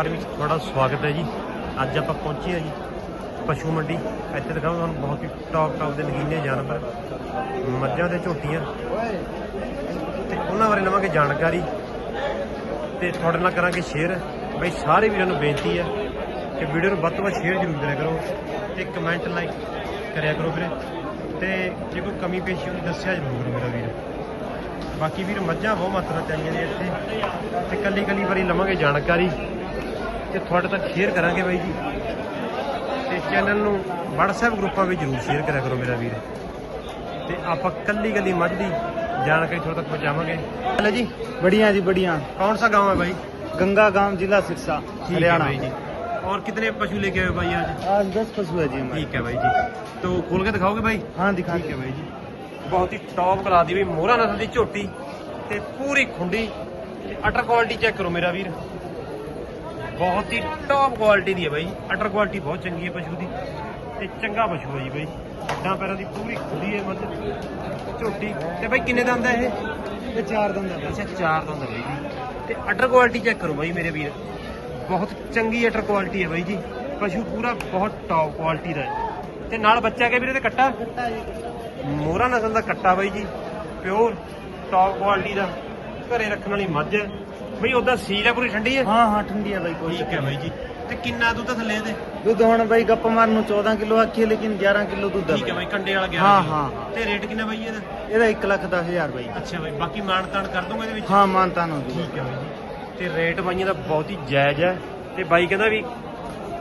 ਘਰ ਵਿੱਚ ਤੁਹਾਡਾ ਸਵਾਗਤ ਹੈ ਜੀ। ਅੱਜ ਆਪਾਂ ਪਹੁੰਚੇ ਹਾਂ ਜੀ ਪਸ਼ੂ ਮੰਡੀ। ਇੱਥੇ ਦਿਖਾਵਾਂ ਤੁਹਾਨੂੰ ਬਹੁਤ ਹੀ ਟੌਪ ਟੌਪ ਦੇ ਨਗੀਨੇ ਜਾਨਵਰ, ਮੱਝਾਂ ਤੇ ਝੋਟੀਆਂ। ਤੇ ਉਹਨਾਂ ਬਾਰੇ ਲਵਾਂਗੇ ਜਾਣਕਾਰੀ। ਤੇ ਤੁਹਾਡੇ ਨਾਲ ਕਰਾਂਗੇ ਸ਼ੇਅਰ ਬਈ ਸਾਰੇ ਵੀਰਾਂ ਨੂੰ ਬੇਨਤੀ ਹੈ ਕਿ ਵੀਡੀਓ ਨੂੰ ਵੱਧ ਤੋਂ ਵੱਧ ਸ਼ੇਅਰ ਜ਼ਰੂਰ ਕਰਿਆ ਕਰੋ ਤੇ ਕਮੈਂਟ ਲਾਈਕ ਕਰਿਆ ਕਰੋ ਵੀਰੇ। ਤੇ ਜੇ ਕੋਈ ਕਮੀ ਪੇਸ਼ੀ ਹੋਈ ਦੱਸਿਆ ਜ਼ਰੂਰ ਕਰੋ ਮੇਰਾ ਵੀਰ। ਬਾਕੀ ਵੀਰ, ਮੱਝਾਂ ਬਹੁਤ ਮਾਤਰਾ ਚ ਆਈਆਂ ਨੇ ਇੱਥੇ। ਤੇ ਕੱਲੀ ਕੱਲੀ ਵਾਰੀ ਲਵਾਂਗੇ ਜਾਣਕਾਰੀ। ਤੇ ਤੁਹਾਡੇ ਤੱਕ ਸ਼ੇਅਰ ਕਰਾਂਗੇ ਬਾਈ ਜੀ ਤੇ ਚੈਨਲ ਨੂੰ WhatsApp ਗਰੁੱਪਾਂ ਵਿੱਚ ਜ਼ਰੂਰ ਸ਼ੇਅਰ ਕਰਿਆ ਕਰੋ ਮੇਰਾ ਵੀਰ ਤੇ ਆਪਾਂ ਕੱਲੀ ਕੱਲੀ ਮੱਝ ਦੀ ਜਾਣਕਾਰੀ ਤੁਹਾਡੇ ਤੱਕ ਪਹੁੰਚਾਵਾਂਗੇ ਹਲੇ ਜੀ बढ़िया जी बढ़िया कौन सा गांव है भाई गंगा गांव जिला सिरसा ठीक है हरियाणा भाई जी और कितने पशु लेके आए हो भाई आज आज दस पशु है जी हमारे ठीक है भाई जी तो खोल के दिखाओगे भाई हाँ दिखा ਠੀਕ ਹੈ ਬਾਈ ਜੀ ਬਹੁਤ ਹੀ ਟੌਪ ਕਲਾ ਦੀ ਵੀ ਮੋਹਰਾ ਨਸਲ ਦੀ ਝੋਟੀ ਤੇ ਪੂਰੀ ਖੁੰਡੀ ਤੇ ਅਟਰ ਕੁਆਲਿਟੀ ਚੈੱਕ ਕਰੋ ਮੇਰਾ ਵੀਰ ਬਹੁਤ ਹੀ ਟੌਪ ਕੁਆਲਿਟੀ ਦੀ ਹੈ ਬਾਈ ਅਟਰ ਕੁਆਲਿਟੀ ਬਹੁਤ ਚੰਗੀ ਹੈ ਪਸ਼ੂ ਦੀ। ਤੇ ਚੰਗਾ ਪਸ਼ੂ ਹੈ ਜੀ ਬਾਈ। ਅੱਡਾਂ ਪੈਰਾਂ ਦੀ ਪੂਰੀ ਖੁੱਲੀ ਹੈ ਮਤਲਬ ਝੋਟੀ। ਤੇ ਬਾਈ ਕਿੰਨੇ ਦੰਦ ਹੈ ਇਹ? ਇਹ ਚਾਰ ਦੰਦ ਹੈ ਅੱਛਾ ਚਾਰ ਦੰਦ ਹੈ ਬਾਈ ਜੀ। ਤੇ ਅਟਰ ਕੁਆਲਿਟੀ ਚੈੱਕ ਕਰੋ ਬਾਈ ਮੇਰੇ ਵੀਰ। ਬਹੁਤ ਚੰਗੀ ਅਟਰ ਕੁਆਲਿਟੀ ਹੈ ਬਾਈ ਜੀ। ਪਸ਼ੂ ਪੂਰਾ ਬਹੁਤ ਟੌਪ ਕੁਆਲਿਟੀ ਦਾ ਹੈ। ਤੇ ਨਾਲ ਬੱਚਾ ਕੇ ਵੀਰੇ ਤੇ ਕੱਟਾ? ਮੋਰਾ ਨਸਲ ਦਾ ਕੱਟਾ ਬਾਈ ਜੀ। ਪਿਓਰ ਟੌਪ ਕੁਆਲਿਟੀ ਦਾ। ਘਰੇ ਰੱਖਣ ਵਾਲੀ ਮੱਝ ਹੈ। ਬਈ ਉਹਦਾ ਸੀਲ ਹੈ ਪੂਰੀ ਠੰਡੀ ਹੈ? ਹਾਂ ਹਾਂ ਠੰਡੀ ਹੈ ਬਾਈ ਕੋਈ ਠੀਕ ਹੈ ਬਾਈ ਜੀ। ਤੇ ਕਿੰਨਾ ਦੁੱਧ ਥੱਲੇ ਇਹਦੇ? ਦੁੱਧ ਹੁਣ ਬਾਈ ਗੱਪ ਮਾਰਨ ਨੂੰ 14 ਕਿਲੋ ਆਖੀ ਲੇਕਿਨ 11 ਕਿਲੋ ਦੁੱਧ ਹੈ ਠੀਕ ਹੈ ਬਾਈ। ਕੰਡੇ ਵਾਲਾ 11 ਹਾਂ ਹਾਂ। ਤੇ ਰੇਟ ਕਿੰਨਾ ਬਾਈ ਇਹਦਾ? ਇਹਦਾ 1 ਲੱਖ 10000 ਬਾਈ। ਅੱਛਾ ਬਾਈ ਬਾਕੀ ਮਾਨ ਤਾਨ ਕਰ ਦੋਗੇ ਇਹਦੇ ਵਿੱਚ? ਹਾਂ ਮਾਨ ਤਾਨ ਹੋ ਜੂਗਾ। ਠੀਕ ਹੈ ਬਾਈ ਜੀ। ਤੇ ਰੇਟ ਬਾਈਆਂ ਦਾ ਬਹੁਤ ਹੀ ਜਾਇਜ਼ ਹੈ। ਤੇ ਬਾਈ ਕਹਿੰਦਾ ਵੀ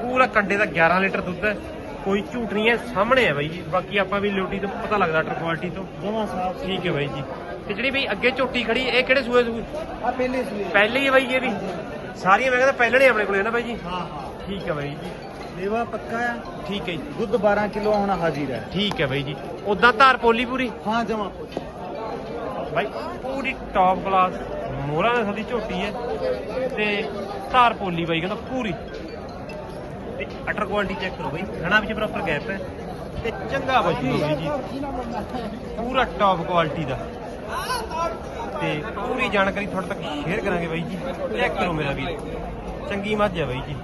ਪੂਰਾ ਕੰਡੇ ਦਾ 11 ਲੀਟਰ ਦੁੱਧ ਹੈ। ਕੋਈ ਝੂਠ ਨਹੀਂ ਹੈ ਸਾਹਮਣੇ ਹੈ ਬਾਈ ਜੀ। ਬਾਕੀ ਆਪਾਂ ਵੀ ਲੋਟੀ ਤੋਂ ਪਤਾ ਲੱਗਦਾ ਟਰ ਕੁਆਲਿਟੀ ਤੋਂ। ਜਮਾ ਸਾਫ਼ ਠੀਕ ਹੈ ਬਾਈ ਜੀ। ਤੇ ਜਿਹੜੀ ਬਈ ਅੱਗੇ ਝੋਟੀ ਖੜੀ ਇਹ ਕਿਹੜੇ ਸੂਏ ਸੂਏ ਆ ਪਹਿਲੇ ਸੂਏ ਪਹਿਲੇ ਹੀ ਹੈ ਬਾਈ ਇਹ ਵੀ। ਸਾਰੀਆਂ ਮੈਂ ਕਹਿੰਦਾ ਪਹਿਲਣੇ ਆਪਣੇ ਕੋਲੇ ਨਾ ਬਾਈ ਜੀ? ਹਾਂ ਹਾਂ। ਠੀਕ ਹੈ ਬਾਈ ਜੀ। ਲੇਵਾ ਪੱਕਾ ਆ? ਠੀਕ ਹੈ ਜੀ। ਦੁੱਧ 12 ਕਿਲੋ ਹੋਣਾ ਹਾਜ਼ਰ ਹੈ ਠੀਕ ਹੈ ਬਾਈ ਜੀ। ਉਦਾਂ ਧਾਰ ਪੋਲੀ ਪੂਰੀ? ਹਾਂ ਜਮਾ ਬਾਈ ਪੂਰੀ ਟੌਪ ਕਲਾਸ ਮੋਹਰਾ ਨਸਲ ਦੀ ਝੋਟੀ ਹੈ ਤੇ ਧਾਰ ਪੋਲੀ ਬਾਈ ਕਹਿੰਦਾ ਪੂਰੀ। ਤੇ ਅਟਰ ਕੁਆਲਿਟੀ ਚੈੱਕ ਕਰੋ ਬਾਈ। ਖਾਣਾ ਵਿੱਚ ਪ੍ਰੋਪਰ ਗੈਪ ਹੈ। ਤੇ ਚੰਗਾ ਬਚੂ ਬਾਈ ਜੀ। ਪੂਰਾ ਟੌਪ ਕੁਆਲਿਟੀ ਦਾ। ਤੇ ਪੂਰੀ ਜਾਣਕਾਰੀ ਤੁਹਾਡੇ ਤੱਕ ਸ਼ੇਅਰ ਕਰਾਂਗੇ ਬਾਈ ਜੀ। ਚੈੱਕ ਕਰੋ ਮੇਰਾ ਵੀਰ। ਚੰਗੀ ਮੱਝ ਹੈ ਬਾਈ ਜੀ।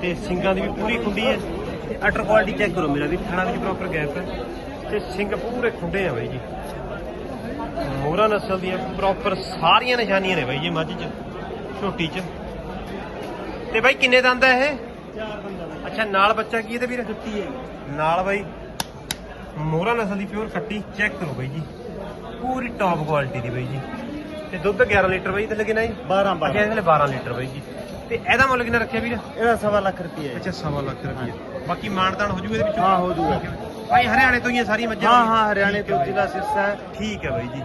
ਤੇ ਸਿੰਗਾਂ ਦੀ ਵੀ ਪੂਰੀ ਖੁੰਡੀ ਹੈ। ਤੇ ਅਟਰ ਕੁਆਲਿਟੀ ਚੈੱਕ ਕਰੋ ਮੇਰਾ ਵੀਰ ਖਾਣਾ ਵਿੱਚ ਪ੍ਰੋਪਰ ਗੈਪ ਹੈ। ਤੇ ਸਿੰਗ ਪੂਰੇ ਖੁੰਡੇ ਆ ਬਾਈ ਜੀ। ਮੋਹਰਾ ਨਸਲ ਦੀਆਂ ਪ੍ਰੋਪਰ ਸਾਰੀਆਂ ਨਿਸ਼ਾਨੀਆਂ ਨੇ ਬਾਈ ਜੀ ਮੱਝ 'ਚ ਝੋਟੀ 'ਚ। ਤੇ ਬਾਈ ਕਿੰਨੇ ਦੰਦ ਹੈ ਇਹ? ਚਾਰ ਬੰਦਾ ਭਾਈ ਅੱਛਾ ਨਾਲ ਬੱਚਾ ਕੀ ਇਹਦੇ ਵੀਰ? ਕੱਟੀ ਹੈ ਨਾਲ ਬਾਈ ਮੋਹਰਾ ਨਸਲ ਦੀ ਪਿਓਰ ਕੱਟੀ ਚੈੱਕ ਕਰੋ ਬਾਈ ਜੀ। ਪੂਰੀ ਟੌਪ ਕੁਆਲਿਟੀ ਦੀ ਬਾਈ ਜੀ। ਤੇ ਦੁੱਧ 11 ਲੀਟਰ ਬਾਈ ਤੇ ਕਿੰਨਾ ਜੀ? 12 ਅੱਛਾ 12 ਇਹਦੇ ਲਈ 12 ਲੀਟਰ ਬਾਈ ਜੀ। ਤੇ ਇਹਦਾ ਮੁੱਲ ਕਿੰਨਾ ਰੱਖਿਆ ਵੀਰ? ਇਹਦਾ ਸਵਾ ਲੱਖ ਰੁਪਏ ਹੈ ਅੱਛਾ ਸਵਾ ਲੱਖ ਰੁਪਏ ਬਾਕੀ ਮਾਨਤਾਨ ਹੋ ਜੂਗਾ ਇਹਦੇ ਵਿੱਚੋਂ? ਹਾਂ, ਹੋ ਹੈ। ਬਾਈ। ਹਰਿਆਣੇ ਤੋਂ ਹੀ ਸਾਰੀ ਮੱਝਾਂ ਹਾਂ ਹਾਂ ਹਰਿਆਣੇ ਤੋਂ। ਜ਼ਿਲ੍ਹਾ ਸਿਰਸਾ ਠੀਕ ਹੈ ਬਾਈ ਜੀ।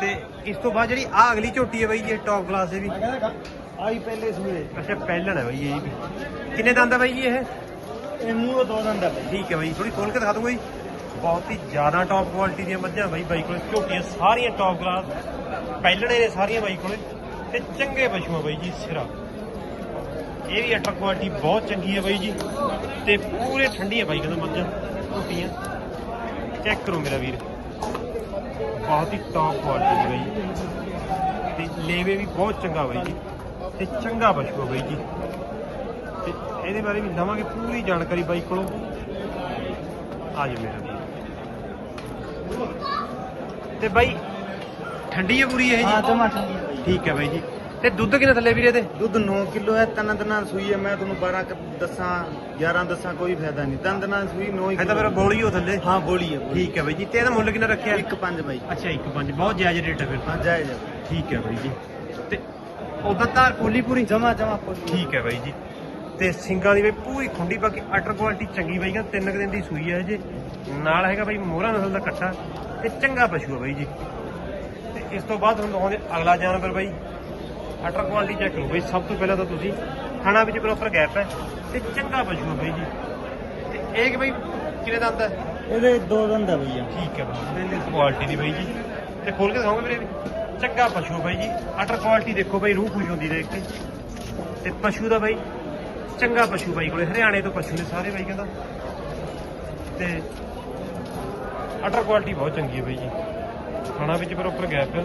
ਤੇ ਇਸ ਤੋਂ ਬਾਅਦ ਜਿਹੜੀ ਆ ਅਗਲੀ ਝੋਟੀ ਹੈ ਬਾਈ ਜੀ ਟੌਪ ਕਲਾਸ ਹੈ ਵੀ। ਆਈ ਪਹਿਲੇ ਸੂਏ ਅੱਛਾ ਪਹਿਲਣ ਹੈ ਬਾਈ ਇਹ ਕਿੰਨੇ ਦੰਦ ਹੈ ਬਾਈ ਜੀ ਇਹ? ਇਹ ਮੂੰਹ ਦੋ ਦੰਦ ਹੈ। ਭਾਈ ਠੀਕ ਹੈ ਬਾਈ ਥੋੜੀ ਖੋਲ ਕੇ ਦਿਖਾ ਦੂੰਗਾ ਜੀ ਬਹੁਤ ਹੀ ਜ਼ਿਆਦਾ ਟੌਪ ਕੁਆਲਿਟੀ ਦੀਆਂ ਮੱਝਾਂ ਬਾਈ ਬਾਈ ਕੋਲੇ ਝੋਟੀਆਂ ਸਾਰੀਆਂ ਟੌਪ ਕਲਾਸ ਪਹਿਲਣੇ ਨੇ ਸਾਰੀਆਂ ਬਾਈ ਕੋਲੇ ਤੇ ਚੰਗੇ ਪਸ਼ੂ ਆ ਬਾਈ ਜੀ, ਸਿਰਾ। ਇਹ ਵੀ ਅਟਰ ਕੁਆਲਿਟੀ ਬਹੁਤ ਚੰਗੀ ਹੈ ਬਾਈ ਜੀ ਤੇ ਪੂਰੇ ਠੰਡੀਆਂ ਬਾਈ ਕਹਿੰਦਾ ਮੱਝਾਂ, ਝੋਟੀਆਂ। ਚੈੱਕ ਕਰੋ ਮੇਰਾ ਵੀਰ। ਬਹੁਤ ਹੀ ਟੌਪ ਕੁਆਲਿਟੀ ਦੀ ਬਾਈ ਤੇ ਲੇਵੇ ਵੀ ਬਹੁਤ ਚੰਗਾ ਬਾਈ ਜੀ। ਤੇ ਚੰਗਾ ਪਸ਼ੂ ਆ ਬਾਈ ਜੀ। ਤੇ ਇਹਦੇ ਬਾਰੇ ਵੀ ਲਵਾਂਗੇ ਪੂਰੀ ਜਾਣਕਾਰੀ ਬਾਈ ਕੋਲੋਂ। ਆ ਜਾ ਮੇਰਾ ਵੀਰ। ਤੇ ਬਾਈ ਠੰਡੀ ਹੈ ਪੂਰੀ ਇਹ ਹਾਂ ਜੀ ਜਮਾ ਠੰਡੀ ਹੈ ਠੀਕ ਹੈ ਬਾਈ ਜੀ। ਤੇ ਦੁੱਧ ਕਿੰਨਾ ਥੱਲੇ ਵੀਰੇ ਇਹਦੇ? ਦੁੱਧ 9 ਕਿਲੋ ਹੈ ਤਿੰਨ ਦਿਨਾਂ ਸੂਈ ਹੈ ਮੈਂ ਤੁਹਾਨੂੰ 12 ਕ- ਦੱਸਾਂ 11 ਦੱਸਾਂ ਕੋਈ ਫਾਇਦਾ ਨਹੀਂ। ਤਿੰਨ ਦਿਨਾਂ ਸੂਈ 9 ਇਹ ਤਾਂ ਮੇਰਾ ਬੋਲੀ ਹੋ ਥੱਲੇ। ਹਾਂ ਬੋਲੀ ਹੈ। ਠੀਕ ਹੈ ਬਾਈ ਜੀ। ਤੇ ਇਹਦਾ ਮੁੱਲ ਕਿੰਨਾ ਰੱਖਿਆ? ਇੱਕ ਪੰਜ ਬਾਈ। ਅੱਛਾ 1.5 ਬਹੁਤ ਜਾਇਜ਼ ਰੇਟ ਹੈ ਫਿਰ ਹਾਂ ਤਾਂ ਜਾਇਜ਼ ਹੈ ਠੀਕ ਹੈ ਬਾਈ ਜੀ। ਤੇ ਉਦਾਂ ਧਾਰ ਪੋਲੀ ਪੂਰੀ? ਜਮਾ ਜਮਾ ਪੋਲੀ ਠੀਕ ਹੈ ਬਾਈ ਜੀ। ਤੇ ਸਿੰਗਾਂ ਦੀ ਵੀ ਪੂਰੀ ਖੁੰਡੀ ਬਾਕੀ ਅਟਰ ਕੁਆਲਿਟੀ ਚੰਗੀ ਬਾਈ ਕਹਿੰਦਾ ਤਿੰਨ ਕੁ ਦਿਨ ਦੀ ਸੂਈ ਹੈ ਜੇ ਨਾਲ ਹੈਗਾ ਬਾਈ ਮੋਹਰਾ ਨਸਲ ਦਾ ਕੱਟਾ ਤੇ ਚੰਗਾ ਪਸ਼ੂ ਹੈ ਬਾਈ ਜੀ। ਤੇ ਇਸ ਤੋਂ ਬਾਅਦ ਹੁਣ ਦਿਖਾਉਂਦੇ ਅਗਲਾ ਜਾਨਵਰ ਬਾਈ। ਅਟਰ ਕੁਆਲਿਟੀ ਚੈੱਕ ਕਰੋ ਬਾਈ ਸਭ ਤੋਂ ਪਹਿਲਾਂ ਤਾਂ ਤੁਸੀਂ ਖਾਣਾ ਵਿੱਚ ਪ੍ਰੋਪਰ ਗੈਪ ਹੈ ਤੇ ਚੰਗਾ ਪਸ਼ੂ ਹੈ ਬਾਈ ਜੀ। ਤੇ ਇਹ ਕਿ ਬਾਈ ਕਿੰਨੇ ਦੰਦ ਹੈ? ਇਹਦੇ ਦੋ ਦੰਦ ਹੈ ਭਈਆ ਠੀਕ ਹੈ ਬਾਈ ਇਹਦੀ ਕੁਆਲਿਟੀ ਦੀ ਬਾਈ ਜੀ। ਤੇ ਖੋਲ ਕੇ ਦਿਖਾਉਂਗੇ ਵੀਰੇ ਚੰਗਾ ਪਸ਼ੂ ਹੈ ਬਾਈ ਜੀ। ਅਟਰ ਕੁਆਲਿਟੀ ਦੇਖੋ ਬਾਈ ਰੂਹ ਖੁਸ਼ ਹੁੰਦੀ ਦੇਖ ਕੇ। ਤੇ ਪਸ਼ੂ ਦਾ ਬਾਈ ਚੰਗਾ ਪਸ਼ੂ ਬਾਈ ਕੋਲੇ ਹਰਿਆਣੇ ਤੋਂ ਪਸ਼ੂ ਨੇ ਸਾਰੇ ਬਾਈ ਕਹਿੰਦਾ। ਤੇ ਅਟਰ ਕੁਆਲਿਟੀ ਬਹੁਤ ਚੰਗੀ ਹੈ ਬਾਈ ਜੀ। ਖਾਣਾ ਵਿੱਚ ਪ੍ਰੋਪਰ ਗੈਪ ਹੈ।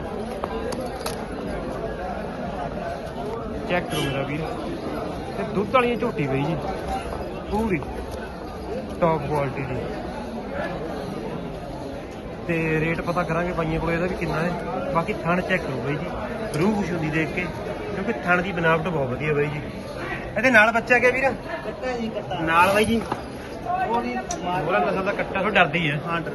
ਚੈੱਕ ਕਰੋ ਮੇਰਾ ਵੀਰ। ਤੇ ਦੁੱਧ ਵਾਲੀਆਂ ਝੋਟੀ ਬਈ ਜੀ। ਪੂਰੀ। ਟੌਪ ਕੁਆਲਿਟੀ ਦੀ। ਤੇ ਰੇਟ ਪਤਾ ਕਰਾਂਗੇ ਬਾਈਆਂ ਕੋਲ ਇਹਦਾ ਵੀ ਕਿੰਨਾ ਹੈ। ਬਾਕੀ ਥਣ ਚੈੱਕ ਕਰੋ ਬਾਈ ਜੀ। ਰੂਹ ਖੁਸ਼ ਹੁੰਦੀ ਦੇਖ ਕੇ। ਕਿਉਂਕਿ ਥਣ ਦੀ ਬਨਾਵਟ ਬਹੁਤ ਵਧੀਆ ਬਾਈ ਜੀ। ਇਹਦੇ ਨਾਲ ਬੱਚਾ ਗਿਆ ਵੀਰ? ਕੱਟਾ ਜੀ ਕੱਟਾ। ਨਾਲ ਬਾਈ ਜੀ। ਉਹ ਨਹੀਂ ਉਹਦਾ ਨਸਲ ਦਾ ਕੱਟਾ ਤੋਂ ਡਰਦੀ ਹੈ। ਹਾਂ ਡਰ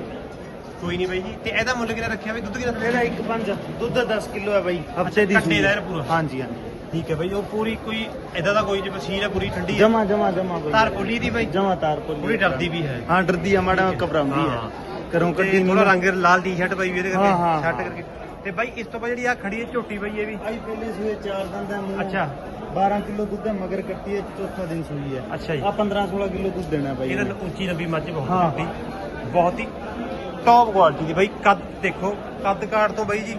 ਕੋਈ ਨਹੀਂ ਬਾਈ ਜੀ। ਤੇ ਇਹਦਾ ਮੁੱਲ ਕਿੰਨਾ ਰੱਖਿਆ ਬਈ? ਦੁੱਧ ਕਿੰਨਾ ਇਹਦਾ ਇੱਕ ਪੰਜ ਦੁੱਧ 10 ਕਿਲੋ ਹੈ ਬਾਈ ਹਫ਼ਤੇ ਦੀ ਕੱਟੇ ਦਾ ਪੂਰਾ? ਹਾਂਜੀ ਹਾਂਜੀ। ਠੀਕ ਹੈ ਬਾਈ ਉਹ ਪੂਰੀ ਕੋਈ ਇਦਾਂ ਦਾ ਕੋਈ ਜੇ ਮਸ਼ੀਨ ਹੈ ਪੂਰੀ ਠੰਡੀ ਹੈ ਜਮਾ ਜਮਾ ਜਮਾ ਬਾਈ। ਤਾਰ ਪੁੱਲੀ ਦੀ ਬਾਈ? ਜਮਾ ਤਾਰ ਪੁੱਲੀ ਪੂਰੀ ਡਰਦੀ ਵੀ ਹੈ। ਹਾਂ ਡਰਦੀ ਆ ਮਾੜਾ ਘਬਰਾਉਂਦੀ ਹਾਂ। ਕਰੋਂ ਕੱਢੀ ਥੋੜਾ ਰੰਗ ਲਾਲ ਟੀ-ਸ਼ਰਟ ਪਾਈ ਵੀ ਇਹਦੇ ਕਰਕੇ। ਹਾਂ। ਕਰਕੇ। ਤੇ ਬਾਈ ਇਸ ਤੋਂ ਬਾਅਦ ਜਿਹੜੀ ਆ ਖੜੀ ਹੈ ਝੋਟੀ ਬਾਈ ਇਹ ਵੀ? ਆਈ ਪਹਿਲੇ ਸੂਏ ਚਾਰ ਦੰਦ ਹੈ ਮੂੰਹ। ਅੱਛਾ। 12 ਕਿਲੋ ਦੁੱਧ ਹੈ ਮਗਰ ਕੱਟੀ ਹੈ ਚੌਥਾ ਦਿਨ ਸੂਈ ਹੈ। ਅੱਛਾ ਜੀ। ਆ 15 16 ਕਿਲੋ ਦੁੱਧ ਦੇਣਾ ਬਾਈ ਇਹਦਾ ਉੱਚੀ ਲੰਬੀ ਮੱਝ ਬਹੁਤ ਬਹੁਤ ਹੀ ਟੌਪ ਕੁਆਲਿਟੀ ਦੀ। ਬਾਈ ਕੱਦ ਦੇਖੋ, ਕੱਦ ਕਾਠ ਤੋਂ ਬਾਈ ਜੀ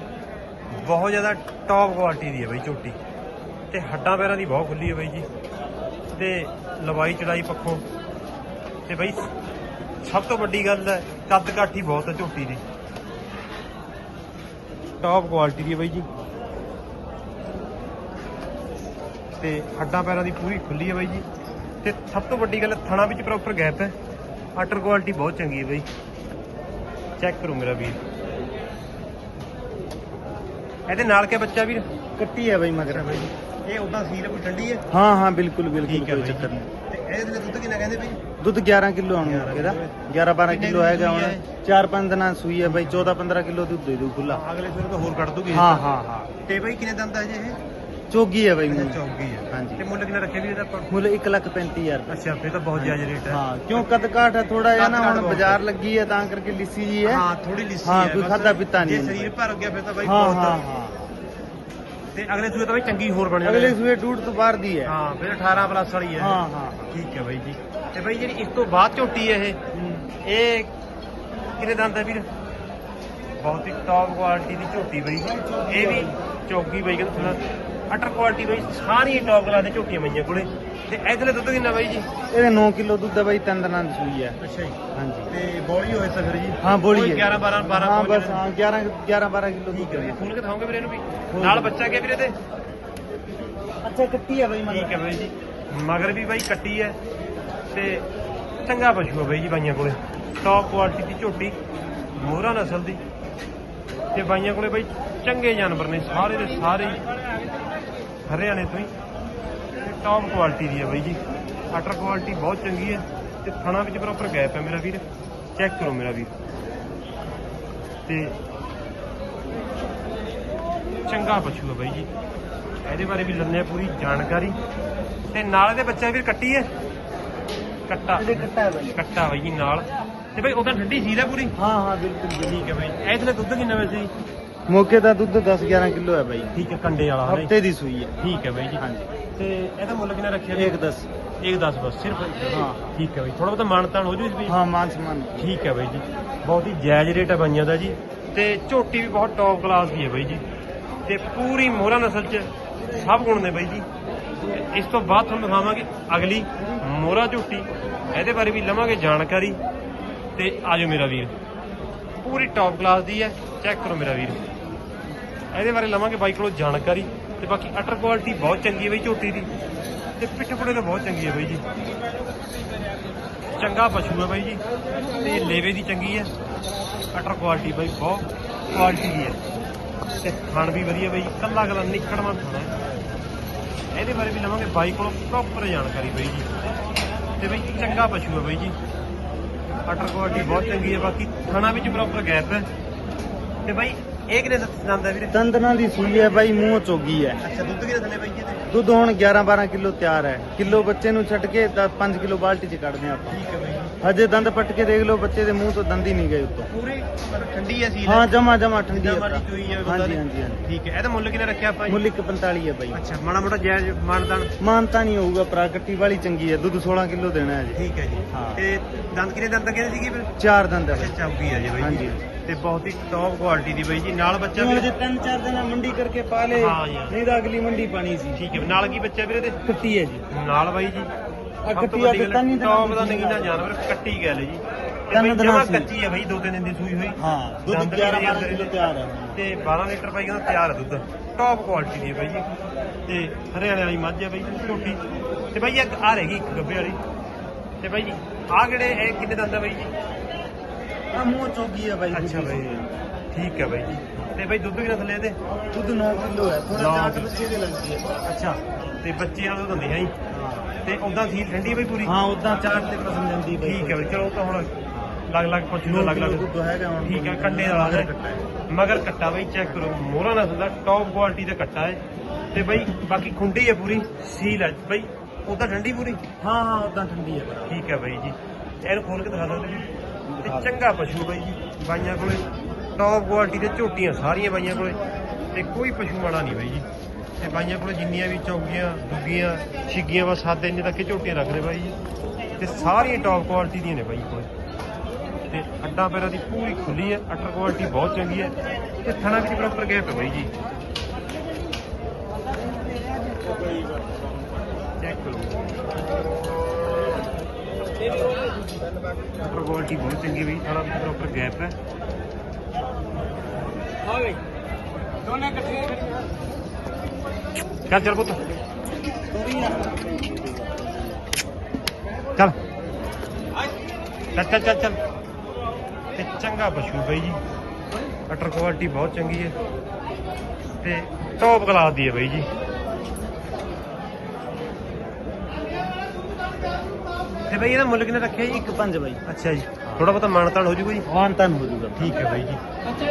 ਬਹੁਤ ਜ਼ਿਆਦਾ ਟੌਪ ਕੁਆਲਿਟੀ ਦੀ ਹੈ ਬਾਈ ਝੋਟੀ। ਤੇ ਹੱਡਾਂ ਪੈਰਾਂ ਦੀ ਬਹੁਤ ਖੁੱਲੀ ਹੈ ਬਾਈ ਜੀ। ਤੇ ਲਵਾਈ ਚੜਾਈ ਪੱਖੋਂ। ਤੇ ਬਾਈ ਸਭ ਤੋਂ ਵੱਡੀ ਗੱਲ ਹੈ, ਕੱਦ ਕਾਠੀ ਬਹੁਤ ਹੈ ਝੋਟੀ ਦੀ। ਟੌਪ ਕੁਆਲਿਟੀ ਦੀ ਹੈ ਬਾਈ ਜੀ। ਤੇ ਹੱਡਾਂ ਪੈਰਾਂ ਦੀ ਪੂਰੀ ਖੁੱਲੀ ਹੈ ਬਾਈ ਜੀ। ਤੇ ਸਭ ਤੋਂ ਵੱਡੀ ਗੱਲ ਥਣਾ ਵਿੱਚ ਪ੍ਰੋਪਰ ਗੈਪ ਹੈ। ਆਟਰ ਕੁਆਲਿਟੀ ਬਹੁਤ ਚੰਗੀ ਹੈ ਬਾਈ। ਚੈੱਕ ਕਰੋ ਮੇਰਾ ਵੀਰ। ਇਹਦੇ ਨਾਲ ਕੇ ਬੱਚਾ ਵੀਰ? ਕੱਟੀ ਹੈ ਬਾਈ ਮਗਰ ਬਾਈ। ਇਹ ਉਦਾਂ ਸੀਲ ਕੋਈ ਠੰਡੀ ਹੈ? ਹਾਂ ਹਾਂ ਬਿਲਕੁਲ ਬਿਲਕੁਲ ਕੋਈ ਚੱਕਰ। ਨਹੀਂ। ਤੇ ਇਹਦੇ ਦੁੱਧ ਕਿੰਨਾ ਕਹਿੰਦੇ ਬਾਈ? ਦੁੱਧ 11 ਕਿਲੋ ਆਉਣਾ 11 ਇਹਦਾ। ਕਿੱਲੋ। 11 12 ਕਿੰਨੇ ਕਿਲੋ ਸੂਈ ਹੁਣ। ਹੈ? 4-5 ਦਿਨਾਂ ਸੂਈ ਹੈ ਬਾਈ। 14 15 ਕਿਲੋ ਦੁੱਧ ਦੇ ਦੂ ਖੁੱਲਾ ਅਗਲੇ ਫਿਰ ਤਾਂ ਹੋਰ ਕੱਢ ਦੂਗੀ ਹਾਂ ਹਾਂ ਹਾਂ। ਤੇ ਬਾਈ ਕਿੰਨੇ ਦੰਦ ਹੈ ਜੀ ਇਹ? ਚੋਗੀ ਹੈ ਬਾਈ ਅੱਛਾ ਚੌਗੀ ਹੈ। ਹਾਂਜੀ। ਤੇ ਮੁੱਲ ਕਿੰਨਾ ਰੱਖਿਆ ਵੀਰ ਇਹਦਾ ਆਪਾਂ? ਮੁੱਲ 1 ਲੱਖ 35000 ਰੁਪਏ ਅੱਛਾ ਫਿਰ ਤਾਂ ਬਹੁਤ ਜਾਇਜ਼ ਰੇਟ ਹੈ। ਹਾਂ ਕਿਉਂ ਕਦ ਹੈ ਥੋੜਾ ਜਿਹਾ ਨਾ ਹੁਣ ਬਹੁਤ ਬਾਜ਼ਾਰ ਲੱਗੀ ਹੈ ਤਾਂ ਕਰਕੇ ਲਿੱਸੀ ਜੀ ਹੈ। ਹਾਂ ਥੋੜੀ ਲਿੱਸੀ ਹਾਂ, ਹੈ ਕੋਈ ਬਸ। ਖਾਧਾ ਪੀਤਾ ਨਹੀਂ ਜੇ ਹੁੰਦਾ ਸਰੀਰ ਭਰ ਗਿਆ ਫਿਰ ਤਾਂ ਬਾਈ ਹਾਂ ਬਹੁਤ ਹਾਂ ਹਾਂ। ਤੇ ਅਗਲੇ ਸੂਏ ਤਾਂ ਬਾਈ ਚੰਗੀ ਹੋਰ ਬਣ ਜਾਣੀ ਅਗਲੇ ਸੂਏ ਡੂਢ ਤੋਂ ਬਾਹਰ ਦੀ ਹੈ। ਹਾਂ ਫਿਰ 18 ਪਲੱਸ ਵਾਲੀ ਹੈ। ਹਾਂ ਹਾਂ। ਠੀਕ ਹੈ ਬਾਈ ਜੀ। ਤੇ ਬਾਈ ਜਿਹੜੀ ਇਸ ਤੋਂ ਬਾਅਦ ਝੋਟੀ ਹੈ ਇਹ ਹੂੰ। ਇਹ ਕਿੰਨੇ ਦੰਦ ਹੈ ਵੀਰ? ਬਹੁਤ ਹੀ ਟੌਪ ਕੁਆਲਿਟੀ ਦੀ ਝੋਟੀ ਬਈ। ਇਹ ਵੀ ਚੌਕੀ ਬਈ ਕਹਿੰਦਾ ਥੋੜਾ ਅਟਰ ਕੁਆਲਿਟੀ ਬਈ ਸਾਰੀਆਂ ਟੌਪ ਕਲਾ ਦੇ ਝੋਟੀਆਂ ਮਈਆਂ ਕੋਲੇ। ਤੇ ਇਧਰਲੇ ਦੁੱਧ ਕਿੰਨਾ ਬਾਈ ਜੀ? ਇਹਦੇ 9 ਕਿਲੋ ਦੁੱਧ ਹੈ ਬਾਈ ਤਿੰਨ ਦਿਨਾਂ ਦੀ ਸੂਈ ਹੈ ਅੱਛਾ ਜੀ। ਹਾਂਜੀ। ਤੇ ਬੋਲੀ ਹੋਏ ਤਾਂ ਫਿਰ ਜੀ? ਹਾਂ ਬੋਲੀ ਹੈ। 11 12 12 ਹਾਂ ਬਸ ਹਾਂ 11 11 12 ਕਿਲੋ ਠੀਕ ਦੁੱਧ ਹੈ ਫੋਨ ਕੇ ਦਿਖਾਓਗੇ ਵੀਰੇ ਇਹਨੂੰ ਵੀ? ਨਾਲ ਬੱਚਾ ਗਿਆ ਵੀਰੇ ਤੇ? ਅੱਛਾ ਕੱਟੀ ਹੈ ਬਾਈ ਮਗਰ। ਠੀਕ ਹੈ ਬਾਈ ਜੀ। ਮਗਰ ਵੀ ਬਾਈ ਕੱਟੀ ਹੈ। ਤੇ ਚੰਗਾ ਪਸ਼ੂ ਹੈ ਬਾਈ ਜੀ ਬਾਈਆਂ ਕੋਲੇ। ਟੌਪ ਕੁਆਲਿਟੀ ਦੀ ਝੋਟੀ ਮੋਹਰਾ ਨਸਲ ਦੀ। ਤੇ ਬਾਈਆਂ ਕੋਲੇ ਬਾਈ ਚੰਗੇ ਜਾਨਵਰ ਨੇ ਸਾਰੇ ਦੇ ਸਾਰੇ। ਹਰਿਆਣੇ ਤੋਂ ਹੀ। ਤੇ ਟੌਪ ਕੁਆਲਿਟੀ ਦੀ ਹੈ ਬਾਈ ਜੀ। ਅਟਰ ਕੁਆਲਿਟੀ ਬਹੁਤ ਚੰਗੀ ਹੈ। ਤੇ ਥਣਾ ਵਿੱਚ ਪ੍ਰੋਪਰ ਗੈਪ ਹੈ ਮੇਰਾ ਵੀਰ। ਚੈੱਕ ਕਰੋ ਮੇਰਾ ਵੀਰ। ਤੇ ਚੰਗਾ ਪਸ਼ੂ ਹੈ ਬਾਈ ਜੀ। ਇਹਦੇ ਬਾਰੇ ਵੀ ਲੰਨੇ ਪੂਰੀ ਜਾਣਕਾਰੀ। ਤੇ ਨਾਲ ਇਹਦੇ ਬੱਚਾ ਵੀਰ ਕੱਟੀ ਹੈ। ਕੱਟਾ। ਇਹਦੇ ਕੱਟਾ ਹੈ ਬਾਈ ਕੱਟਾ ਬਾਈ ਜੀ ਨਾਲ। ਤੇ ਬਾਈ ਉਹਦਾ ਠੰਡੀ ਸੀਲ ਹੈ ਪੂਰੀ? ਹਾਂ ਹਾਂ ਬਿਲਕੁਲ ਬਿਲਕੁਲ। ਠੀਕ ਹੈ ਬਾਈ ਇਹਦੇ ਦੁੱਧ ਕਿੰਨਾ ਵੈਸੇ ਜੀ? ਮੌਕੇ ਦਾ ਦੁੱਧ 10 11 ਕਿਲੋ ਹੈ ਬਾਈ। ਠੀਕ ਹੈ ਕੰਡੇ ਵਾਲਾ ਹਨਾ ਜੀ? ਹਫ਼ਤੇ ਦੀ ਸੂਈ ਹੈ। ਠੀਕ ਹੈ ਬਾਈ ਜੀ। ਹਾਂਜੀ। ਤੇ ਇਹਦਾ ਮੁੱਲ ਕਿੰਨਾ ਰੱਖਿਆ ਇੱਕ 10 ਇੱਕ 10 ਬਸ ਸਿਰਫ ਹਾਂ। ਠੀਕ ਹੈ ਬਾਈ ਥੋੜਾ ਬਹੁਤਾ ਮਾਨਤਾਨ ਹੋ ਜੂ ਇਸ ਵੀ ਹਾਂ ਮਾਨ ਸਮਾਨ ਠੀਕ ਹੈ ਬਾਈ ਜੀ। ਬਹੁਤ ਹੀ ਜਾਇਜ਼ ਰੇਟ ਹੈ ਬਾਈਆਂ ਦਾ ਜੀ। ਤੇ ਝੋਟੀ ਵੀ ਬਹੁਤ ਟੌਪ ਕਲਾਸ ਦੀ ਹੈ ਬਾਈ ਜੀ। ਤੇ ਪੂਰੀ ਮੋਹਰਾ ਨਸਲ ਚ ਸਭ ਗੁਣ ਨੇ ਬਾਈ ਜੀ। ਤੇ ਇਸ ਤੋਂ ਬਾਅਦ ਤੁਹਾਨੂੰ ਦਿਖਾਵਾਂਗੇ ਅਗਲੀ ਮੋਹਰਾ ਝੋਟੀ। ਇਹਦੇ ਬਾਰੇ ਵੀ ਲਵਾਂਗੇ ਜਾਣਕਾਰੀ। ਤੇ ਆਜੋ ਮੇਰਾ ਵੀਰ। ਪੂਰੀ ਟੌਪ ਕਲਾਸ ਦੀ ਹੈ। ਚੈੱਕ ਕਰੋ ਮੇਰਾ ਵੀਰ। ਇਹਦੇ ਬਾਰੇ ਲਵਾਂਗੇ ਬਾਈ ਕੋਲੋਂ ਜਾਣਕਾਰੀ ਤੇ ਬਾਕੀ ਅਟਰ ਕੁਆਲਿਟੀ ਬਹੁਤ ਚੰਗੀ ਹੈ ਬਾਈ ਝੋਟੀ ਦੀ ਤੇ ਪਿੱਠ ਪੁੜੇ ਤਾਂ ਬਹੁਤ ਚੰਗੀ ਹੈ ਬਾਈ ਜੀ। ਚੰਗਾ ਪਸ਼ੂ ਹੈ ਬਾਈ ਜੀ ਤੇ ਲੇਵੇ ਦੀ ਚੰਗੀ ਹੈ। ਅਟਰ ਕੁਆਲਿਟੀ ਬਾਈ ਬਹੁਤ ਕੁਆਲਿਟੀ ਦੀ ਹੈ। ਤੇ ਖਾਣ ਵੀ ਵਧੀਆ ਬਾਈ, ਕੱਲਾ ਕੱਲਾ ਨਿਕੜਵਾ ਖਾਣਾ ਇਹਦੇ ਬਾਰੇ ਵੀ ਲਵਾਂਗੇ ਬਾਈ ਕੋਲੋਂ ਪ੍ਰੋਪਰ ਜਾਣਕਾਰੀ ਬਾਈ ਜੀ। ਤੇ ਬਾਈ ਚੰਗਾ ਪਸ਼ੂ ਹੈ ਬਾਈ ਜੀ। ਅਟਰ ਕੁਆਲਿਟੀ ਬਹੁਤ ਚੰਗੀ ਹੈ, ਬਾਕੀ ਖਾਣਾ ਵਿੱਚ ਪ੍ਰੋਪਰ ਗੈਪ ਹੈ। ਤੇ ਬਾਈ ਇਹ ਕਿਨੇ ਦੰਦ ਹੈ ਵੀਰੇ? ਦੰਦਨਾਂ ਦੀ ਸੂਈ ਹੈ ਬਾਈ ਮੂੰਹ ਚੋਗੀ ਹੈ। ਅੱਛਾ ਦੁੱਧ ਕਿਨੇ ਥੱਲੇ ਬਾਈ ਇਹਦੇ? ਦੁੱਧ ਹੁਣ 11 12 ਕਿਲੋ ਤਿਆਰ ਹੈ। ਕਿਲੋ ਬੱਚੇ ਨੂੰ ਛੱਡ ਕੇ 10 5 ਕਿਲੋ ਬਾਲਟੀ ਚ ਕੱਢਦੇ ਆਪਾਂ। ਠੀਕ ਹੈ ਬਾਈ ਹਜੇ ਦੰਦ ਪੱਟ ਕੇ ਦੇਖ ਲਓ ਬੱਚੇ ਦੇ ਮੂੰਹ ਤੋਂ ਦੰਦ ਹੀ ਨਹੀਂ ਗਏ ਉੱਤੋਂ। ਪੂਰੀ ਠੰਡੀ ਹੈ ਸੀਲ? ਹਾਂ ਜਮਾ ਜਮਾ ਠੰਡੀ ਹੈ ਹਾਂਜੀ। ਹਾਂਜੀ ਠੀਕ ਹੈ। ਇਹਦਾ ਮੁੱਲ ਕਿੰਨਾ ਰੱਖਿਆ ਆਪਾਂ ਮੁੱਲ 145 ਹੈ ਬਾਈ। ਅੱਛਾ ਮਾੜਾ ਮੋਟਾ ਜਾਇਜ਼ ਮਾਨਦਾਨ। ਮਾਨਤਾ ਨਹੀਂ ਹੋਊਗਾ ਪ੍ਰਾਕਰਤੀ ਵਾਲੀ ਚੰਗੀ ਹੈ। ਦੁੱਧ 16 ਕਿਲੋ ਦੇਣਾ ਹੈ ਜੀ। ਠੀਕ ਹੈ ਜੀ। ਹਾਂ। ਤੇ ਦੰਦ ਕਿੰਨੇ ਦੰਦ ਕਹਿੰਦੇ ਸੀਗੇ ਫਿਰ? ਚਾਰ ਦੰਦ ਹੈ ਅੱਛਾ ਚੌਕੀ ਹੈ ਜੀ ਬਾਈ ਹਾਂਜੀ। ਜੀ ਤੇ ਬਹੁਤ ਹੀ ਟੌਪ ਕੁਆਲਿਟੀ ਦੀ ਬਾਈ ਜੀ। ਨਾਲ ਬੱਚਾ ਵੀ ਜੇ ਤਿੰਨ ਚਾਰ ਦਿਨ ਮੰਡੀ ਕਰਕੇ ਪਾ ਲੇ ਹਾਂ ਯਾਰ। ਨਹੀਂ ਤਾਂ ਅਗਲੀ ਮੰਡੀ ਪਾਣੀ ਸੀ। ਠੀਕ ਹੈ। ਨਾਲ ਕੀ ਬੱਚਾ ਵੀਰੇ ਤੇ? ਕੱਟੀ ਹੈ ਜੀ। ਨਾਲ ਬਾਈ ਜੀ। ਆ ਕੱਟੀ ਆ ਦਿੱਤਾ ਨਹੀਂ ਟੌਪ ਦਾ ਨਗੀਨਾ ਜਾਨਵਰ ਕੱਟੀ ਗੱਲ ਹੈ ਜੀ। ਤੇ ਤਿੰਨ ਦਿਨਾਂ ਸੀ। ਕੱਚੀ ਹੈ ਬਾਈ ਦੋ ਤਿੰਨ ਦਿਨ ਦੀ ਸੂਈ ਹੋਈ। ਹਾਂ ਦੁੱਧ ਦੰਦ ਵੀ 11 ਵਧੀਆ 12 ਕਿਲੋ ਤਿਆਰ ਹੈ ਤੇ 12 ਲੀਟਰ ਬਾਈ ਕਹਿੰਦਾ ਤਿਆਰ ਹੈ ਦੁੱਧ। ਟੌਪ ਕੁਆਲਿਟੀ ਦੀ ਹੈ ਬਾਈ ਜੀ। ਤੇ ਹਰਿਆਣੇ ਵਾਲੀ ਮੱਝ ਹੈ ਬਾਈ ਝੋਟੀ। ਤੇ ਬਾਈ ਇੱਕ ਆ ਰਹੇਗੀ ਇੱਕ ਗੱਬੇ ਵਾਲੀ। ਤੇ ਬਾਈ ਜੀ ਆ ਕਿਹੜੇ ਇਹ ਕਿੰਨੇ ਦੰਦ ਆ ਬਾਈ ਜੀ? ਆ ਮੂੰਹ ਚੋਗੀ ਹੈ ਬਾਈ। ਅੱਛਾ ਬਾਈ। ਠੀਕ ਹੈ ਬਾਈ ਜੀ। ਤੇ ਬਾਈ ਦੁੱਧ ਕਿੰਨਾ ਥੱਲੇ ਇਹਦੇ? ਦੁੱਧ 9 ਕਿਲੋ ਹੈ। ਥੋੜਾ ਨੌ ਚਾਟ ਕਿੱਲੋ। ਬੱਚੇ ਦੇ ਲੱਗਦੀ ਹੈ। ਅੱਛਾ। ਤੇ ਬੱਚੇ ਵਾਲਾ ਦੁੱਧ ਹੁੰਦੇ ਹੈ ਜੀ। ਤੇ ਉਦਾਂ ਸੀ ਠੰਡੀ ਹੈ ਬਾਈ ਪੂਰੀ? ਹਾਂ ਉਦਾਂ ਚਾਟ ਤੇ ਪਸੰਦ ਜਾਂਦੀ ਬਾਈ। ਠੀਕ ਹੈ ਬਾਈ ਚਲੋ ਉਹ ਤਾਂ ਹੁਣ ਲੱਗ ਲੱਗ ਪੁੱਛ ਲਓ ਲੱਗ ਲੱਗ ਦੁੱਧ ਹੈਗਾ ਹੁਣ। ਠੀਕ ਹੈ ਕੰਡੇ ਵਾਲਾ ਹੈ। ਮਗਰ ਕੱਟਾ ਬਾਈ ਚੈੱਕ ਕਰੋ। ਮੋਹਰਾ ਨਾ ਹੁੰਦਾ ਟੌਪ ਕੁਆਲਿਟੀ ਦਾ ਕੱਟਾ ਹੈ। ਤੇ ਬਾਈ ਬਾਕੀ ਖੁੰਡੀ ਹੈ ਪੂਰੀ ਸੀਲ ਹੈ ਬਾਈ ਉਦਾਂ ਠੰਡੀ ਪੂਰੀ? ਹਾਂ ਹਾਂ ਉਦਾਂ ਠੰਡੀ ਹੈ ਠੀਕ ਹੈ ਬਾਈ ਜੀ। ਇਹਨੂੰ ਖੋਲ ਕੇ ਦਿਖਾ ਸਕਦੇ ਜੀ ਤੇ ਚੰਗਾ ਪਸ਼ੂ ਬਾਈ ਜੀ, ਬਾਈਆਂ ਕੋਲੇ। ਟੌਪ ਕੁਆਲਿਟੀ ਦੇ ਝੋਟੀਆਂ ਸਾਰੀਆਂ ਬਾਈਆਂ ਕੋਲੇ। ਤੇ ਕੋਈ ਪਸ਼ੂ ਮਾੜਾ ਨਹੀਂ ਬਾਈ ਜੀ। ਤੇ ਬਾਈਆਂ ਕੋਲੇ ਜਿੰਨੀਆਂ ਵੀ ਚੌਗੀਆਂ, ਦੁੱਗੀਆਂ, ਛਿੱਗੀਆਂ, ਬਸ ਹੱਦ ਇੰਨੇ ਤੱਕ ਝੋਟੀਆਂ ਰੱਖਦੇ ਬਾਈ ਜੀ। ਤੇ ਸਾਰੀਆਂ ਟੌਪ ਕੁਆਲਿਟੀ ਦੀਆਂ ਨੇ ਬਾਈ ਕੋਲੇ। ਤੇ ਅੱਡਾ ਪੈਰਾਂ ਦੀ ਪੂਰੀ ਖੁੱਲੀ ਹੈ ਅਟਰ ਕੁਆਲਿਟੀ ਬਹੁਤ ਚੰਗੀ ਹੈ। ਤੇ ਥਣਾ ਵਿੱਚ ਪ੍ਰੋਪਰ ਗੈਪ ਹੈ ਬਾਈ ਜੀ। ਚੈੱਕ ਕਰੋ। ਅਟਰ ਕੁਆਲਿਟੀ ਬਹੁਤ ਚੰਗੀ ਬਈ ਥਣਾ ਵਿੱਚ ਪ੍ਰੋਪਰ ਗੈਪ ਹੈ ਚੱਲ ਚੱਲ ਪੁੱਤ। ਚੱਲ। ਚੱਲ ਚੱਲ ਚੱਲ ਚੱਲ। ਤੇ ਚੰਗਾ ਪਸ਼ੂ ਬਈ ਜੀ। ਅਟਰ ਕੁਆਲਿਟੀ ਬਹੁਤ ਚੰਗੀ ਹੈ। ਤੇ ਟੌਪ ਕਲਾਸ ਦੀ ਹੈ ਬਈ ਜੀ। ਬਈ ਇਹਦਾ ਮੁੱਲ ਕਿੰਨਾ ਰੱਖਿਆ ਜੀ? ਇੱਕ ਪੰਜ ਬਾਈ। ਅੱਛਾ ਜੀ। ਥੋੜਾ ਬਹੁਤਾ ਮਾਨਤਾਨ ਹੋ ਜੂਗਾ ਜੀ? ਵਾਨ ਤਨ ਹੋ ਜੂਗਾ। ਠੀਕ ਹੈ ਬਾਈ ਜੀ।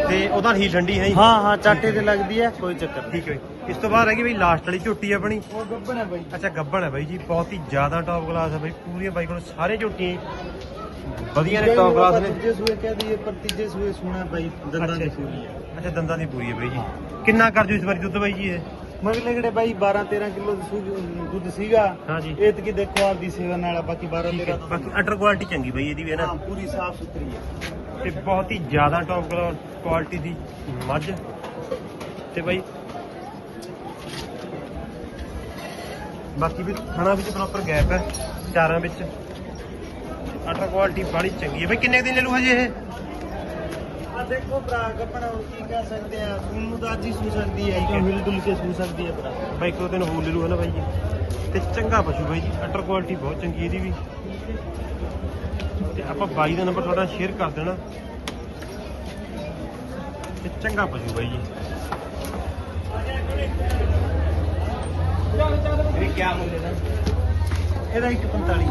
ਤੇ ਉਹਦਾ ਹੀ ਠੰਡੀ ਹੈ ਜੀ? ਹਾਂ ਹਾਂ ਚਾਟੇ ਤੇ ਲੱਗਦੀ ਹੈ ਕੋਈ ਚੱਕਰ ਨਹੀਂ। ਠੀਕ ਹੈ ਬਾਈ। ਇਸ ਤੋਂ ਬਾਅਦ ਹੈਗੀ ਬਈ ਲਾਸਟ ਵਾਲੀ ਝੋਟੀ ਆਪਣੀ। ਉਹ ਗੱਬਣ ਹੈ ਬਾਈ। ਅੱਛਾ ਗੱਬਣ ਹੈ ਬਾਈ ਜੀ। ਬਹੁਤ ਹੀ ਜ਼ਿਆਦਾ ਟੌਪ ਕਲਾਸ ਹੈ ਬਾਈ। ਪੂਰੀਆਂ ਬਾਈ ਕੋਲ ਸਾਰੇ ਝੋਟੀਆਂ ਹੀ। ਵਧੀਆ ਨੇ ਟੌਪ ਕਲਾਸ ਨੇ। ਦੂਜੇ ਸੂਏ ਕਹਿ ਦਈਏ ਪਰ ਤੀਜੇ ਸੂਏ ਸੋਣਾ ਬਾਈ। ਦੰਦਾਂ ਦੀ ਅੱਛਾ। ਪੂਰੀ ਹੈ। ਅੱਛਾ ਦੰਦਾਂ ਦੀ ਪੂਰੀ ਹੈ ਬਾਈ ਜੀ। ਕਿੰਨਾ ਕਰ ਜੂ ਇਸ ਵਾਰੀ ਦੁੱਧ ਬਾਈ ਜੀ ਇਹ? ਮਗਲੇ ਕਿਹੜੇ ਬਾਈ 12 13 ਕਿਲੋ ਦੁੱਧ ਸੀਗਾ। ਹਾਂਜੀ। ਇਹ ਤੇ ਕੀ ਦੇਖੋ ਆਪਦੀ ਸੇਵਾ ਨਾਲ ਬਾਕੀ 12 ਠੀਕ ਹੈ। 13 ਬਾਕੀ ਅਟਰ ਕੁਆਲਿਟੀ ਚੰਗੀ ਬਾਈ ਇਹਦੀ ਵੀ ਹੈ ਨਾ? ਹਾਂ ਪੂਰੀ ਸਾਫ਼ ਸੁਥਰੀ ਹੈ ਤੇ ਬਹੁਤ ਹੀ ਜ਼ਿਆਦਾ ਟੌਪ ਕੁਆਲਿਟੀ ਦੀ ਮੱਝ। ਤੇ ਬਾਈ ਬਾਕੀ ਵੀ ਥਣਾ ਵਿੱਚ ਪ੍ਰੋਪਰ ਗੈਪ ਹੈ ਚਾਰਾਂ ਵਿੱਚ। ਅਟਰ ਕੁਆਲਿਟੀ ਬੜੀ ਚੰਗੀ ਹੈ। ਬਾਈ ਕਿੰਨੇ ਕੁ ਦਿਨ ਲੈ ਲੂ ਹਜੇ ਇਹ? ਦੇਖੋ ਭਰਾ ਕੱਪੜਾ ਹੁਣ ਕੀ ਕਹਿ ਸਕਦੇ ਆ? ਸੂਨ ਨੂੰ ਤਾਂ ਅੱਜ ਹੀ ਸੂ ਸਕਦੀ ਹੈ ਕਿ ਹਿਲ ਡੁਲ ਕੇ ਸੂ ਸਕਦੀ ਹੈ ਭਰਾ। ਬਾਈ ਦੋ ਦਿਨ ਹੋਰ ਲੈ ਲੂ ਹਨਾ ਬਾਈ ਜੀ? ਤੇ ਚੰਗਾ ਪਸ਼ੂ ਬਾਈ ਜੀ ਅਟਰ ਕੁਆਲਿਟੀ ਬਹੁਤ ਚੰਗੀ ਇਹਦੀ ਵੀ। ਤੇ ਆਪਾਂ ਬਾਈ ਦਾ ਨੰਬਰ ਤੁਹਾਡਾ ਸ਼ੇਅਰ ਕਰ ਦੇਣਾ। ਤੇ ਚੰਗਾ ਪਸ਼ੂ ਬਾਈ ਜੀ। ਇਹ ਕੀ ਮੁੱਲ ਇਹਦਾ? ਇਹਦਾ 145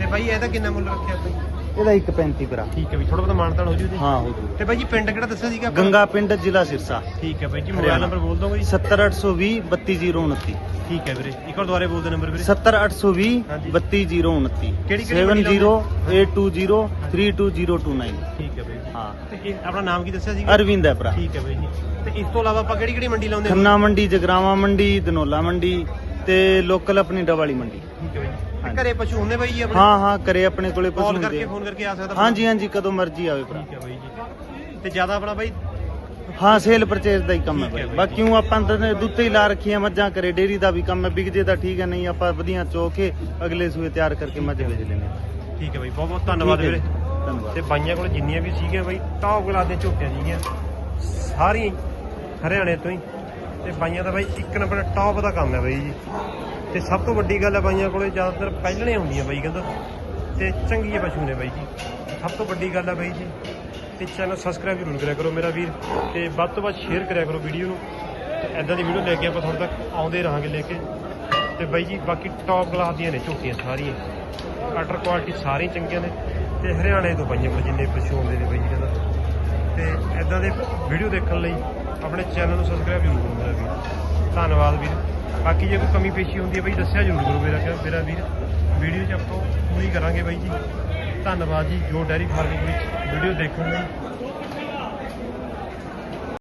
ਤੇ ਬਾਈ ਇਹਦਾ ਕਿੰਨਾ ਮੁੱਲ ਰੱਖਿਆ ਬਾਈ? ਇਹਦਾ 135 ਭਰਾ। ਠੀਕ ਹੈ ਵੀ ਥੋੜਾ ਬਹੁਤਾ ਮਾਨਤਾਨ ਹੋ ਜੂ ਜੀ ਹਾਂ ਹੋ ਜੂ। ਤੇ ਬਾਈ ਜੀ ਪਿੰਡ ਕਿਹੜਾ ਦੱਸਿਆ ਸੀਗਾ? ਗੰਗਾ ਪਿੰਡ ਜ਼ਿਲ੍ਹਾ ਸਿਰਸਾ। ਠੀਕ ਹੈ ਬਾਈ ਜੀ ਮੋਬਾਈਲ ਨੰਬਰ ਬੋਲ ਦੋਗੇ ਜੀ 70820 32029 ਠੀਕ ਹੈ ਵੀਰੇ ਇੱਕ ਵਾਰ ਦੁਬਾਰੇ ਬੋਲ ਦੇ ਨੰਬਰ ਵੀਰੇ। 70820 ਹਾਂਜੀ। 32029 ਕਿਹੜੀ- ਕਿਹੜੀ ਮੰਡੀ ਲਾਉਂਦੇ? 7082032029 ਠੀਕ ਹੈ ਬਾਈ ਜੀ। ਹਾਂ। ਤੇ ਇਹ ਆਪਣਾ ਨਾਮ ਕੀ ਦੱਸਿਆ ਸੀਗਾ? ਅਰਵਿੰਦ ਹੈ ਭਰਾ। ਠੀਕ ਹੈ ਬਾਈ ਜੀ। ਤੇ ਇਸ ਤੋਂ ਇਲਾਵਾ ਆਪਾਂ ਕਿਹੜੀ ਕਿਹੜੀ ਮੰਡੀ ਲਾਉਂਦੇ ਹਾਂ? ਖੰਨਾ ਮੰਡੀ ਜਗਰਾਵਾ ਮੰਡੀ ਦਨੋਲਾ ਮੰਡੀ ਤੇ ਲੋਕਲ ਆਪਣੀ ਡਵਾਲੀ ਮੰਡੀ। ਠੀਕ ਹੈ ਬਾਈ ਜੀ। ਤੇ। ਘਰੇ ਪਸ਼ੂ ਹੁੰਦੇ ਬਾਈ ਜੀ ਆਪਣੇ? ਹਾਂ ਹਾਂ ਕਰੇ ਆਪਣੇ ਕੋਲੇ ਪਸ਼ੂ ਕਾਲ ਹੁੰਦੇ ਕਰਕੇ ਆ। ਫੋਨ ਕਰਕੇ ਆ ਸਕਦਾ ਹਾਂਜੀ ਹਾਂਜੀ ਕਦੋਂ ਮਰਜ਼ੀ ਆਵੇ ਭਰਾ। ਠੀਕ ਹੈ ਬਾਈ ਜੀ। ਤੇ ਜ਼ਿਆਦਾ ਆਪਣਾ ਬਾਈ? ਹਾਂ ਸੇਲ ਪਰਚੇਸ ਦਾ ਹੀ ਕੰਮ ਹੈ ਠੀਕ ਹੈ ਬਾਈ। ਬਾਈ। ਬਾਕੀ ਉਹ ਆਪਾਂ ਤਾਂ ਦੁੱਤੇ ਹੀ ਲਾ ਰੱਖੀਆਂ ਮੱਝਾਂ ਕਰੇ ਡੇਰੀ ਦਾ ਵੀ ਕੰਮ ਹੈ ਵਿਕ ਜੇ ਤਾਂ ਠੀਕ ਹੈ ਨਹੀਂ ਆਪਾਂ ਵਧੀਆ ਚੋ ਕੇ ਅਗਲੇ ਸੂਏ ਤਿਆਰ ਕਰਕੇ ਮੱਝ ਵੇਚ ਲੈਂਦੇ ਹਾਂ। ਠੀਕ ਹੈ ਬਾਈ ਬਹੁਤ ਬਹੁਤ ਧੰਨਵਾਦ ਠੀਕ ਹੈ ਵੀਰੇ। ਜੀ, ਧੰਨਵਾਦ। ਤੇ ਬਾਈਆਂ ਕੋਲ ਜਿੰਨੀਆਂ ਵੀ ਸੀਗੀਆਂ ਬਾਈ ਟੌਪ ਕਲਾਸ ਦੀਆਂ ਝੋਟੀਆਂ ਸੀਗੀਆਂ ਸਾਰੀਆਂ ਹੀ ਹਰਿਆਣੇ ਤੋਂ ਹੀ। ਤੇ ਬਾਈਆਂ ਦਾ ਬਾਈ ਇੱਕ ਨੰਬਰ ਟੌਪ ਦਾ ਕੰਮ ਹੈ ਬਾਈ ਜੀ। ਤੇ ਸਭ ਤੋਂ ਵੱਡੀ ਗੱਲ ਹੈ ਬਾਈਆਂ ਕੋਲੇ ਜ਼ਿਆਦਾਤਰ ਪਹਿਲਣੇ ਹੁੰਦੀਆਂ ਬਾਈ ਕਹਿੰਦਾ। ਤੇ ਚੰਗੀਆਂ ਪਸ਼ੂ ਨੇ ਬਾਈ ਜੀ। ਸਭ ਤੋਂ ਵੱਡੀ ਗੱਲ ਹੈ ਬਾਈ ਜੀ। ਤੇ ਚੈਨਲ ਸਬਸਕ੍ਰਾਈਬ ਜ਼ਰੂਰ ਕਰਿਆ ਕਰੋ ਮੇਰਾ ਵੀਰ। ਤੇ ਵੱਧ ਤੋਂ ਵੱਧ ਸ਼ੇਅਰ ਕਰਿਆ ਕਰੋ ਵੀਡੀਓ ਨੂੰ। ਤੇ ਐਦਾਂ ਦੀ ਵੀਡੀਓ ਲੈ ਕੇ ਆਪਾਂ ਤੁਹਾਡੇ ਤੱਕ ਆਉਂਦੇ ਰਹਾਂਗੇ ਲੈ ਕੇ। ਤੇ ਬਾਈ ਜੀ, ਬਾਕੀ ਟੌਪ ਕਲਾਸ ਦੀਆਂ ਨੇ ਝੋਟੀਆਂ ਸਾਰੀਆਂ। ਅਟਰ ਕੁਆਲਿਟੀ ਸਾਰੀਆਂ ਚੰਗੀਆਂ ਨੇ। ਤੇ ਹਰਿਆਣੇ ਤੋਂ ਬਾਈਆਂ ਕੋਲ ਜਿੰਨੇ ਪਸ਼ੂ ਆਉਂਦੇ ਨੇ ਬਾਈ ਜੀ ਕਹਿੰਦਾ। ਤੇ ਐਦਾਂ ਦੇ ਵੀਡੀਓ ਦੇਖਣ ਲਈ ਆਪਣੇ ਚੈਨਲ ਨੂੰ ਸਬਸਕ੍ਰਾਈਬ ਜ਼ਰੂਰ ਕਰੋ ਮੇਰਾ ਵੀਰ। ਧੰਨਵਾਦ ਵੀਰ। ਬਾਕੀ ਜੇ ਕੋਈ ਕਮੀ ਪੇਸ਼ੀ ਹੁੰਦੀ ਹੈ ਬਈ, ਦੱਸਿਆ ਜ਼ਰੂਰ ਕਰੋ ਮੇਰਾ ਮੇਰਾ ਵੀਰ। ਵੀਡੀਓ 'ਚ ਆਪਾਂ ਪੂਰੀ ਕਰਾਂਗੇ ਬਾਈ ਜੀ। ਧੰਨਵਾਦ ਜੀ, ਜੋ ਡੈਰੀ ਫਾਰਮਿੰਗ ਵਿੱਚ ਵੀਡੀਓ ਦੇਖਣ ਲਈ